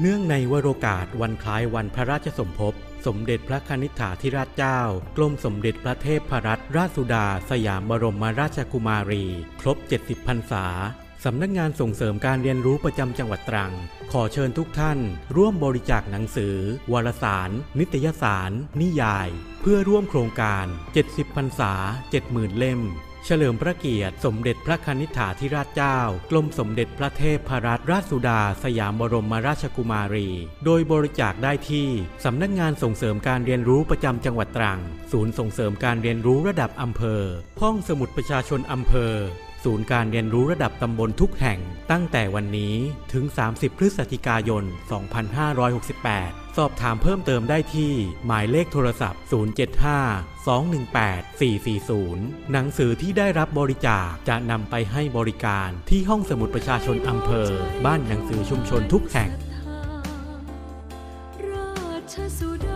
เนื่องในวโรกาสวันคล้ายวันพระราชสมภพ สมเด็จพระคณิษฐาธิราชเจ้า กรมสมเด็จพระเทพพรัตนราชสุดา สยามบรมราชกุมารี ครบ 70พรรษาสำนักงานส่งเสริมการเรียนรู้ประจำจังหวัดตรัง ขอเชิญทุกท่าน ร่วมบริจาคหนังสือ วารสาร นิตยสาร นิยาย เพื่อร่วมโครงการ 70พรรษา 70,000 เล่ม เฉลิมพระเกียรติ สมเด็จพระคณิษฐาธิราชเจ้า กรมสมเด็จพระเทพพรัตนราชสุดา สยามบรมราชกุมารี โดยบริจาคได้ที่สำนักงานส่งเสริมการเรียนรู้ประจำจังหวัดตรัง ศูนย์ส่งเสริมการเรียนรู้ระดับอำเภอ ห้องสมุดประชาชนอำเภอ ศูนย์การเรียนรู้ระดับตำบลทุกแห่ง ตั้งแต่วันนี้ถึง 30 พฤศจิกายน 2568 สอบถามเพิ่มเติมได้ที่ หมายเลขโทรศัพท์ 075 218 440 หนังสือที่ได้รับบริจาคจะนำไปให้บริการที่ห้องสมุดประชาชนอำเภอ บ้านหนังสือชุมชนทุกแห่ง ราชสุดา